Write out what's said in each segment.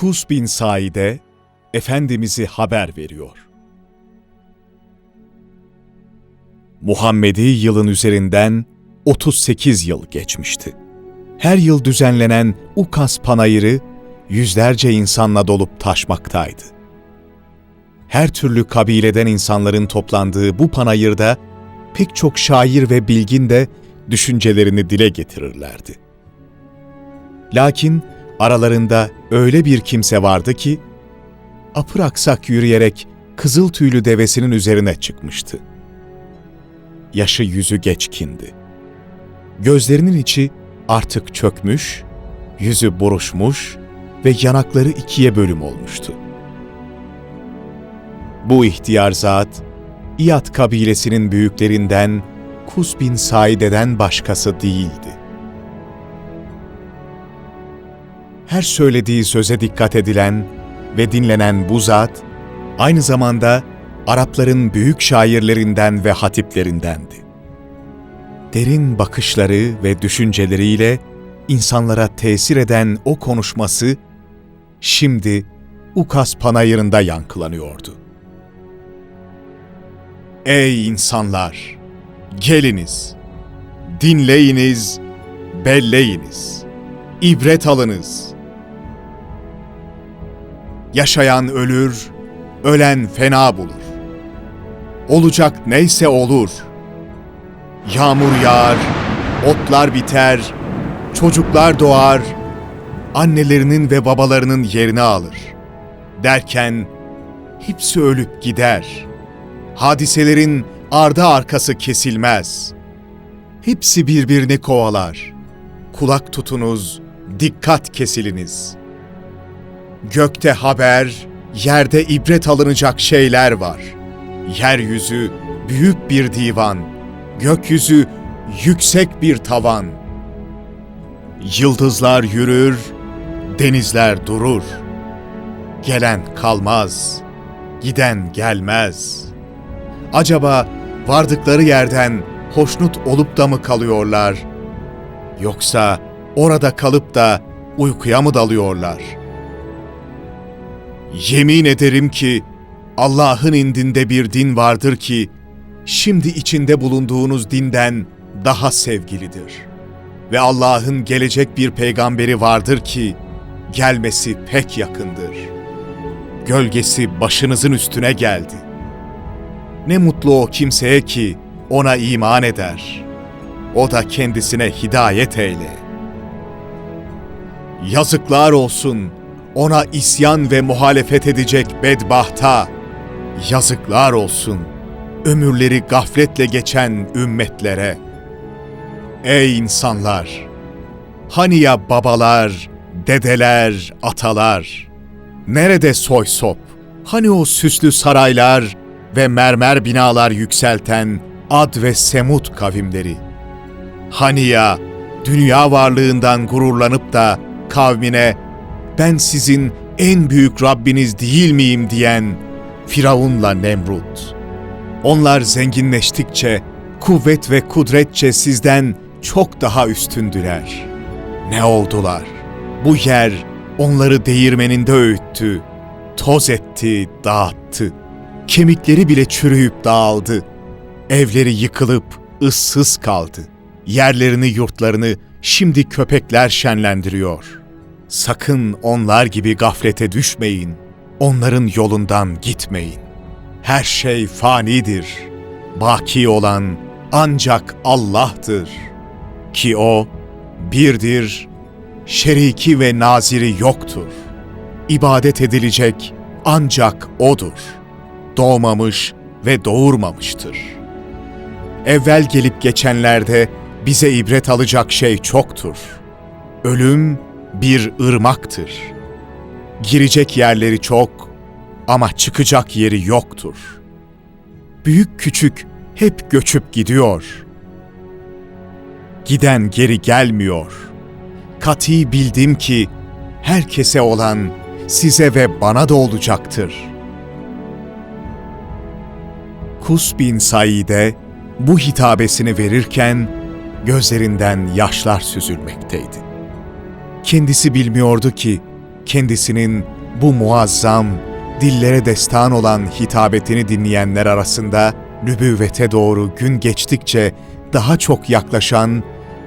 Kus bin Said'e Efendimiz'i haber veriyor. Muhammedi yılın üzerinden 38 yıl geçmişti. Her yıl düzenlenen Ukas Panayırı yüzlerce insanla dolup taşmaktaydı. Her türlü kabileden insanların toplandığı bu panayırda pek çok şair ve bilgin de düşüncelerini dile getirirlerdi. Lakin aralarında öyle bir kimse vardı ki, apır aksak yürüyerek kızıl tüylü devesinin üzerine çıkmıştı. Yaşı yüzü geçkindi. Gözlerinin içi artık çökmüş, yüzü buruşmuş ve yanakları ikiye bölüm olmuştu. Bu ihtiyar zat, İyad kabilesinin büyüklerinden Kus bin Saide'den başkası değildi. Her söylediği söze dikkat edilen ve dinlenen bu zat, aynı zamanda Arapların büyük şairlerinden ve hatiplerindendi. Derin bakışları ve düşünceleriyle insanlara tesir eden o konuşması, şimdi Ukas panayırında yankılanıyordu. Ey insanlar! Geliniz, dinleyiniz, belleyiniz, ibret alınız. Yaşayan ölür, ölen fena bulur. Olacak neyse olur. Yağmur yağar, otlar biter, çocuklar doğar, annelerinin ve babalarının yerini alır. Derken hepsi ölüp gider. Hadiselerin ardı arkası kesilmez. Hepsi birbirini kovalar. Kulak tutunuz, dikkat kesiliniz. Gökte haber, yerde ibret alınacak şeyler var. Yeryüzü büyük bir divan, gökyüzü yüksek bir tavan. Yıldızlar yürür, denizler durur. Gelen kalmaz, giden gelmez. Acaba vardıkları yerden hoşnut olup da mı kalıyorlar? Yoksa orada kalıp da uykuya mı dalıyorlar? Yemin ederim ki Allah'ın indinde bir din vardır ki şimdi içinde bulunduğunuz dinden daha sevgilidir. Ve Allah'ın gelecek bir peygamberi vardır ki gelmesi pek yakındır. Gölgesi başınızın üstüne geldi. Ne mutlu o kimseye ki ona iman eder. O da kendisine hidayet eyle. Yazıklar olsun ona isyan ve muhalefet edecek bedbahta. Yazıklar olsun ömürleri gafletle geçen ümmetlere. Ey insanlar! Hani ya babalar, dedeler, atalar? Nerede soy sop? Hani o süslü saraylar ve mermer binalar yükselten Ad ve Semut kavimleri? Hani ya dünya varlığından gururlanıp da kavmine ben sizin en büyük Rabbiniz değil miyim diyen Firavun'la Nemrut. Onlar zenginleştikçe kuvvet ve kudretçe sizden çok daha üstündüler. Ne oldular? Bu yer onları değirmeninde öğüttü, toz etti, dağıttı. Kemikleri bile çürüyüp dağıldı. Evleri yıkılıp ıssız kaldı. Yerlerini, yurtlarını şimdi köpekler şenlendiriyor. Sakın onlar gibi gaflete düşmeyin. Onların yolundan gitmeyin. Her şey fanidir. Baki olan ancak Allah'tır. Ki O birdir, şeriki ve naziri yoktur. İbadet edilecek ancak O'dur. Doğmamış ve doğurmamıştır. Evvel gelip geçenlerde bize ibret alacak şey çoktur. Ölüm bir ırmaktır. Girecek yerleri çok ama çıkacak yeri yoktur. Büyük küçük hep göçüp gidiyor. Giden geri gelmiyor. Kati bildim ki herkese olan size ve bana da olacaktır. Kus bin Said'e bu hitabesini verirken gözlerinden yaşlar süzülmekteydi. Kendisi bilmiyordu ki kendisinin bu muazzam, dillere destan olan hitabetini dinleyenler arasında nübüvvete doğru gün geçtikçe daha çok yaklaşan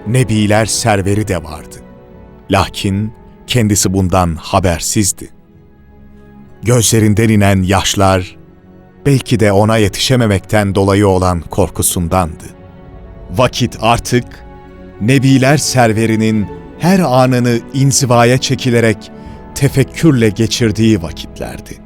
nebiler serveri de vardı. Lakin kendisi bundan habersizdi. Gözlerinden inen yaşlar belki de ona yetişememekten dolayı olan korkusundandı. Vakit artık Nebiler serverinin her anını inzivaya çekilerek tefekkürle geçirdiği vakitlerdi.